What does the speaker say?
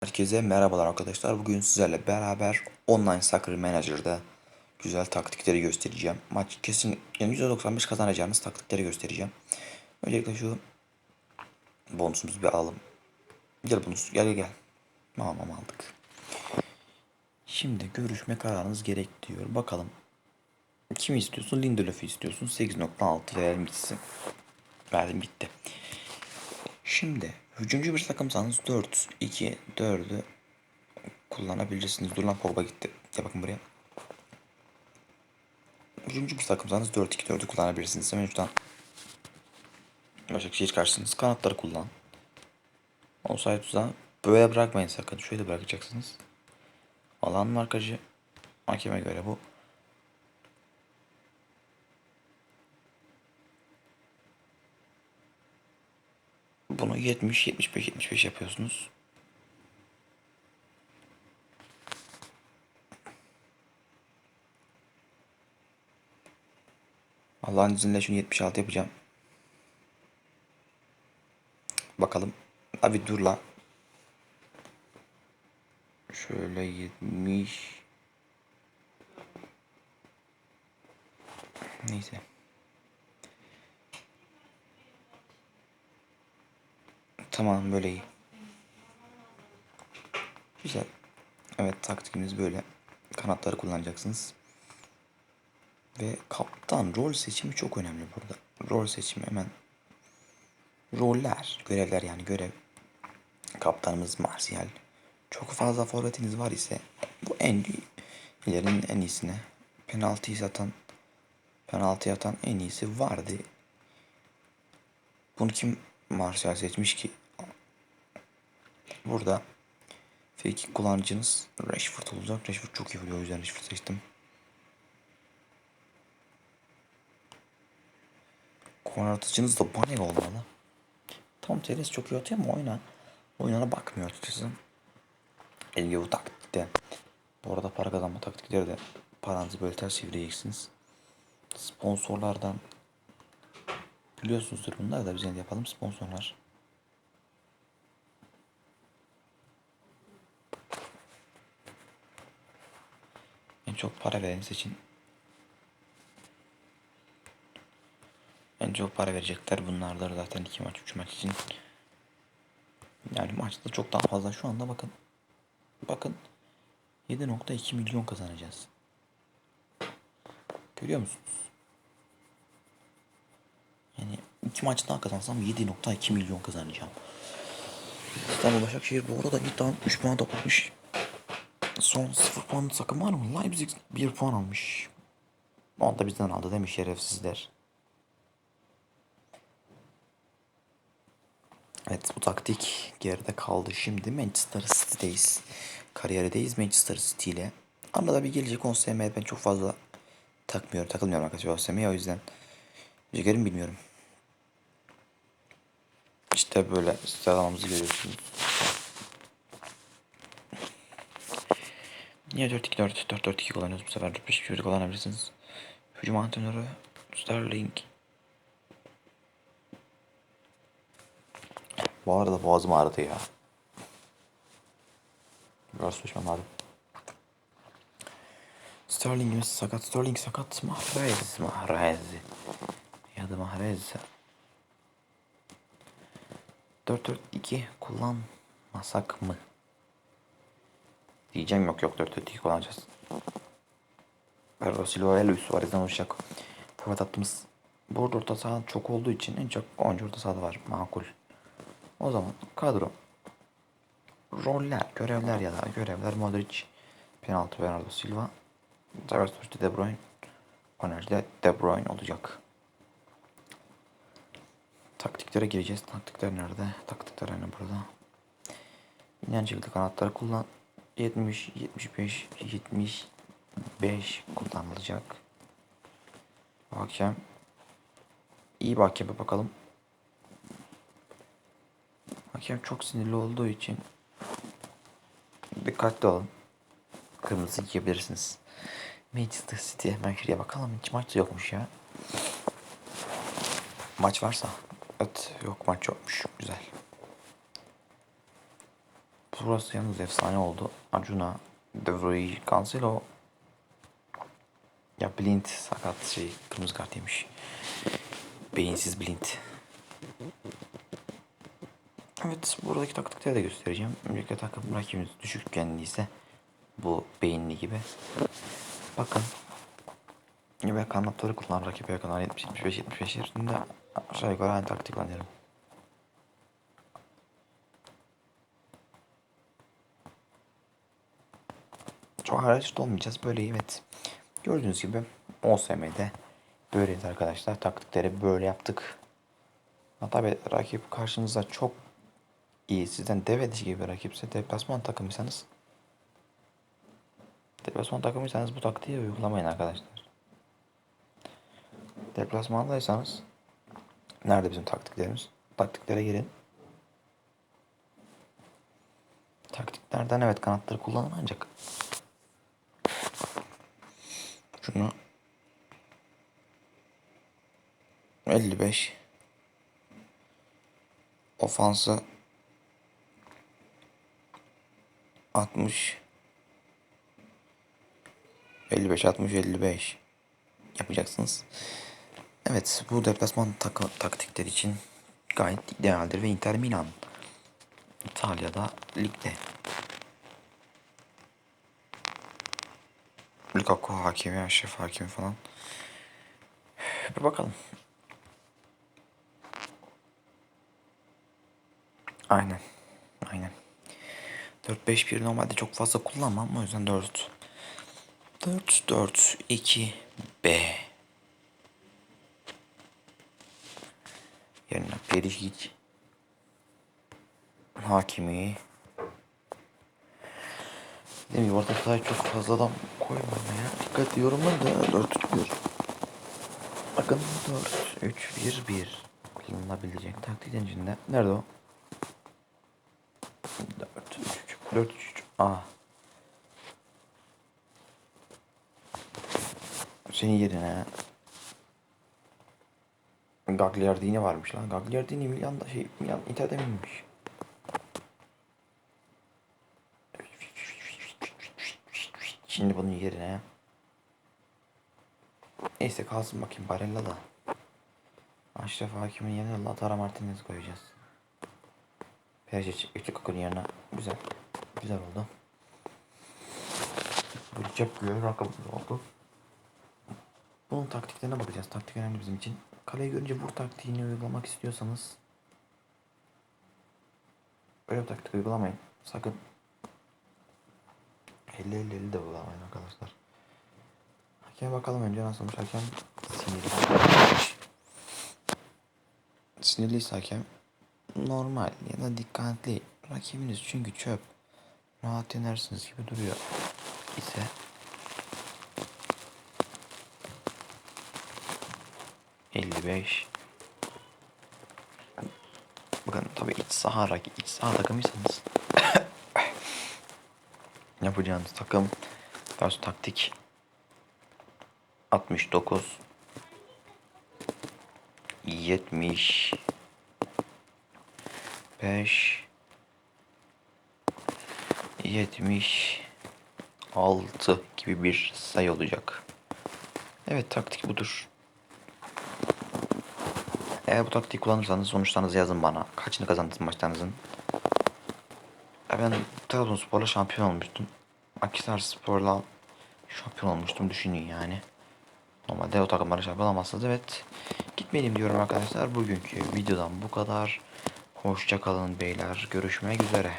Herkese merhabalar arkadaşlar. Bugün sizlerle beraber online soccer manager'da güzel taktikleri göstereceğim. Maç kesin yani %95 kazanacağınız taktikleri göstereceğim. Öncelikle şu bonusumuzu bir alalım. Gel bonus gel gel. Tamam aldık. Şimdi görüşme kararınız gerek diyor. Bakalım. Kimi istiyorsun? Lindelöf'ü istiyorsun. 8.6 verelim gitsin. Verdim gitti. Şimdi hücumcu bir takımsanız 4 2 4'ü kullanabilirsiniz. Dur lan Pogba gitti. Ya bakın buraya. Hücumcu bir takımsanız 4 2 4'ü kullanabilirsiniz. Hemen şuradan Başakşehir karşısınız. Kanatları kullan. Offside tuzağı böyle bırakmayın sakın. Şöyle bırakacaksınız. Alan markacı hakeme göre bu. Bunu 70, 75, 75 yapıyorsunuz. Allah'ın izniyle şunu 76 yapacağım. Bakalım. Abi dur la. Şöyle 70. Neyse. Tamam böyle iyi. Güzel. Evet taktikimiz böyle. Kanatları kullanacaksınız. Ve kaptan rol seçimi çok önemli burada. Rol seçimi hemen. Roller, görevler yani görev. Kaptanımız Martial. Çok fazla forvetiniz var ise bu en ilerinin en iyisine. Penaltıyı satan, penaltı atan en iyisi vardı. Bunu kim Martial seçmiş ki? Burada free kullanıcınız Rashford olacak. Rashford çok iyi oluyor o yüzden Rashford seçtim. Korner atıcınız da Bane olmalı. Tom Teres çok iyi atıyor ama oyuna oyununa bakmıyor açıkçası. Elge bu taktikte. Bu arada para kazanma taktikleri de paranızı böyle ters çevireceksiniz. Sponsorlardan biliyorsunuzdur bunlar da biz yapalım sponsorlar. Çok para vereni seçin. En çok para verecekler bunlardır zaten iki maç üç maç için. Yani maçta çok daha fazla şu anda bakın. Bakın 7.2 milyon kazanacağız. Görüyor musunuz? Yani iki maç daha kazansam 7.2 milyon kazanacağım. İstanbul Başakşehir bu arada iddiam 3 puan toplamış. Son 0 puanlı takım var mı? Leipzig 1 puan almış. Onu da bizden aldı demiş şerefsizler. Evet bu taktik geride kaldı. Şimdi Manchester City'deyiz. Kariyerdeyiz Manchester City ile. Arada bir gelecek 10 SM ben çok fazla takmıyorum. Takılmıyorum arkadaşlar 10 SM'ye o yüzden. Ciğerim bilmiyorum. İşte böyle sıralamamızı görüyorsunuz. Niye 4-2-4, 4-4-2 kullanıyoruz bu sefer 4-5-2 kullanabilirsiniz. Hücum antrenörü Sterling. Bu arada boğazım ağrıdı ya. Biraz su içmem lazım. Sterling'imiz sakat. Sterling sakat. Mahrez. Mahrez. Ya da Mahrez. 4-4-2 kullanmasak mı? Diyeceğim yok yok 4-4-2 kullanacağız. Bernardo Silva ve Luis Suarez'den oluşacak. Forvet hattımız burada orta saha çok olduğu için en çok oyuncu orta sahada var. Makul. O zaman kadro roller, görevler ya da görevler Modric, penaltı Bernardo Silva, Zagreb De Bruyne, Enerjide De Bruyne olacak. Taktiklere gireceğiz. Taktikler nerede? Taktikler hani burada. İnen şekilde kanatları kullan. 70, 75, 75 kullanılacak. Hakem. İyi bir hakeme bakalım. Hakem çok sinirli olduğu için dikkatli olun. Kırmızı yiyebilirsiniz. Manchester City hemen şuraya bakalım. Hiç maç yokmuş ya. Maç varsa. Evet yok maç yokmuş. Güzel. Bu Burası yalnız efsane oldu. Arjuna, Devroy, Cancelo. Ya Blind sakat şey kırmızı kart yemiş. Beyinsiz Blind. Evet buradaki taktikleri de göstereceğim. Öncelikle takım rakibimiz düşük kendiyse bu beyinli gibi. Bakın. Ve kanatları kullan rakibe yakın 70-75-75 yerinde aşağı yukarı aynı taktik kullanıyorum. Çok haraçlı olmayacağız. Böyle evet. Gördüğünüz gibi OSM'de böyleyiz arkadaşlar. Taktikleri böyle yaptık. Ha, tabii rakip karşınızda çok iyi. Sizden dev dişi gibi bir rakipse deplasman takımıysanız deplasman takımıysanız bu taktiği uygulamayın arkadaşlar. Deplasmandaysanız nerede bizim taktiklerimiz? Taktiklere girin. Taktiklerden evet kanatları kullanın ancak şunu. 55 ofansı 60 55 60 55 yapacaksınız. Evet bu deplasman takı, taktikleri için gayet idealdir ve Inter Milan. İtalya'da ligde Lukaku hakemi, Aşref hakemi falan. Bir bakalım. Aynen. Aynen. 4-5-1 normalde çok fazla kullanmam o yüzden 4 4 4 2 B Yerine Perisic Hakimi Dediğim gibi orta sahaya çok fazla adam koymamaya dikkat ediyorum ben de 4 3 1 Bakın 4 3 1 1 kullanılabilecek taktiklerin içinde. Nerede o? 4 3 3 4 3 3 A Senin yerine Gagliardini varmış lan. Gagliardini Milan'da şey Milan Inter'de miymiş? Şimdi bunun yerine Neyse kalsın bakayım Barella da. Aşraf Hakim'in yerine Lautaro Martinez koyacağız. Perisic üçlü kakın yerine güzel. Güzel oldu. Bir cep güven rakamı oldu. Bunun taktiklerine bakacağız. Taktik önemli bizim için. Kaleyi görünce vur taktiğini uygulamak istiyorsanız öyle bir taktik uygulamayın. Sakın 50-50-50 de uygulamayın arkadaşlar. Hakeme bakalım önce nasılmış. Hakem sinirli. Sinirliyse hakem normal ya da dikkatli. Rakibiniz çünkü çöp. Rahat yenersiniz gibi duruyor ise elli beş Bakın tabi iç saha rakip iç saha takımıysanız yapacağınız takım daha taktik 69 70 5 76 gibi bir sayı olacak. Evet taktik budur. Eğer bu taktiği kullanırsanız sonuçlarınızı yazın bana. Kaçını kazandınız maçlarınızın. Ya Ben Trabzonspor'la şampiyon olmuştum. Akhisar Spor'la şampiyon olmuştum düşünün yani. Normalde o takımlara şampiyon olamazsınız evet. Gitmeliyim diyorum arkadaşlar. Bugünkü videodan bu kadar. Hoşça kalın beyler. Görüşmek üzere.